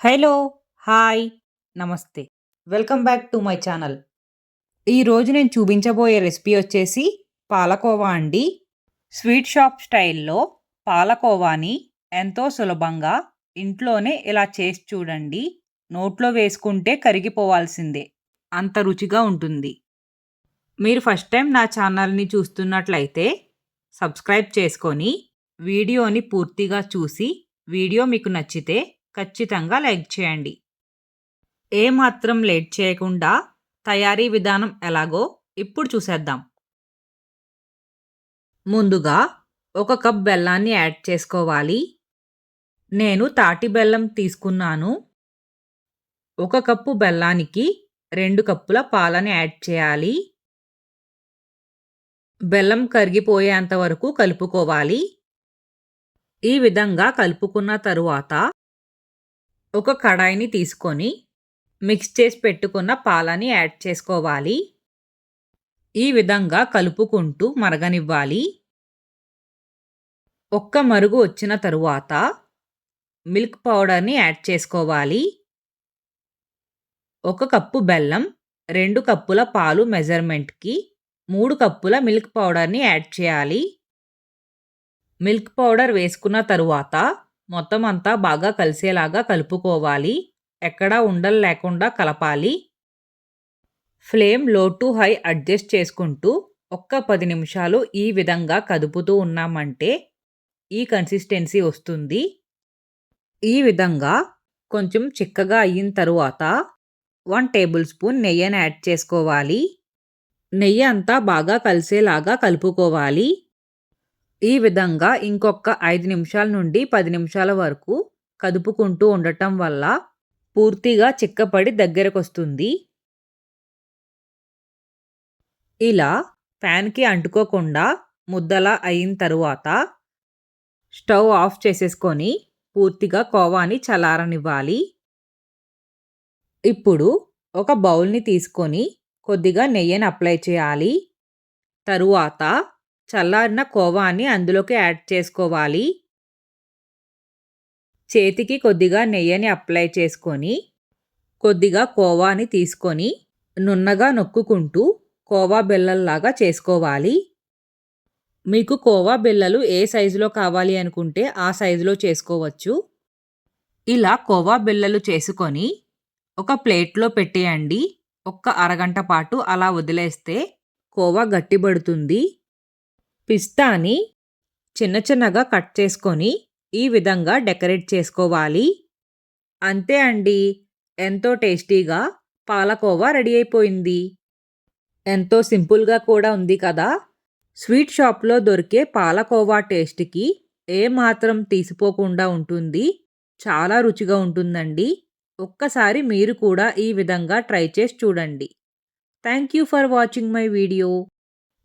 Hello hi నమస్తే. Welcome back to my channel. ఈరోజు నేను చూపించబోయే రెసిపీ వచ్చేసి పాలకోవా అండి. స్వీట్ షాప్ స్టైల్లో పాలకోవాని ఎంతో సులభంగా ఇంట్లోనే ఇలా చేసి చూడండి. నోట్లో వేసుకుంటే కరిగిపోవాల్సిందే. అంత రుచిగా ఉంటుంది. మీరు ఫస్ట్ టైం నా ఛానల్ని చూస్తున్నట్లయితే సబ్స్క్రైబ్ చేసుకొని వీడియోని పూర్తిగా చూసి వీడియో మీకు నచ్చితే ఖచ్చితంగా లైక్ చేయండి. ఏమాత్రం లేట్ చేయకుండా తయారీ విధానం ఎలాగో ఇప్పుడు చూసేద్దాం. ముందుగా ఒక కప్ బెల్లాన్ని యాడ్ చేసుకోవాలి. నేను తాటి బెల్లం తీసుకున్నాను. ఒక కప్పు బెల్లానికి రెండు కప్పుల పాలని యాడ్ చేయాలి. బెల్లం కరిగిపోయేంత వరకు కలుపుకోవాలి. ఈ విధంగా కలుపుకున్న తరువాత ఒక కడాయిని తీసుకొని మిక్స్ చేసి పెట్టుకున్న పాలని యాడ్ చేసుకోవాలి. ఈ విధంగా కలుపుకుంటూ మరగనివ్వాలి. ఒక్క మరుగు వచ్చిన తరువాత మిల్క్ పౌడర్ని యాడ్ చేసుకోవాలి. ఒక కప్పు బెల్లం రెండు కప్పుల పాలు మెజర్మెంట్కి మూడు కప్పుల మిల్క్ పౌడర్ని యాడ్ చేయాలి. మిల్క్ పౌడర్ వేసుకున్న తరువాత మొత్తం అంతా బాగా కలిసేలాగా కలుపుకోవాలి. ఎక్కడా ఉండలు లేకుండా కలపాలి. ఫ్లేమ్లో టు హై అడ్జస్ట్ చేసుకుంటూ ఒక్క పది నిమిషాలు ఈ విధంగా కదుపుతూ ఉన్నామంటే ఈ కన్సిస్టెన్సీ వస్తుంది. ఈ విధంగా కొంచెం చిక్కగా అయిన తరువాత వన్ టేబుల్ స్పూన్ నెయ్యిని యాడ్ చేసుకోవాలి. నెయ్యి అంతా బాగా కలిసేలాగా కలుపుకోవాలి. ఈ విధంగా ఇంకొక ఐదు నిమిషాల నుండి పది నిమిషాల వరకు కదుపుకుంటూ ఉండటం వల్ల పూర్తిగా చిక్కపడి దగ్గరకు వస్తుంది ఇలా ప్యాన్కి అంటుకోకుండా ముద్దలా అయిన తరువాత స్టవ్ ఆఫ్ చేసేసుకొని పూర్తిగా కోవాని చలారనివ్వాలి ఇప్పుడు ఒక బౌల్ని తీసుకొని కొద్దిగా నెయ్యిని అప్లై చేయాలి. తరువాత చల్లారిన కోవాని అందులోకి యాడ్ చేసుకోవాలి. చేతికి కొద్దిగా నెయ్యిని అప్లై చేసుకొని కొద్దిగా కోవాని తీసుకొని నున్నగా నొక్కుకుంటూ కోవా బెల్లల్లాగా చేసుకోవాలి. మీకు కోవా బిళ్ళలు ఏ సైజులో కావాలి అనుకుంటే ఆ సైజులో చేసుకోవచ్చు. ఇలా కోవా బిళ్ళలు చేసుకొని ఒక ప్లేట్లో పెట్టేయండి. ఒక్క అరగంట పాటు అలా వదిలేస్తే కోవా గట్టిపడుతుంది. పిస్తాని చిన్న చిన్నగా కట్ చేసుకొని ఈ విధంగా డెకరేట్ చేసుకోవాలి. అంతే అండి. ఎంతో టేస్టీగా పాలకోవా రెడీ అయిపోయింది. ఎంతో సింపుల్గా కూడా ఉంది కదా. స్వీట్ షాప్లో దొరికే పాలకోవా టేస్ట్కి ఏ మాత్రం తీసిపోకుండా ఉంటుంది. చాలా రుచిగా ఉంటుందండి. ఒక్కసారి మీరు కూడా ఈ విధంగా ట్రై చేసి చూడండి. Thank you for watching my video.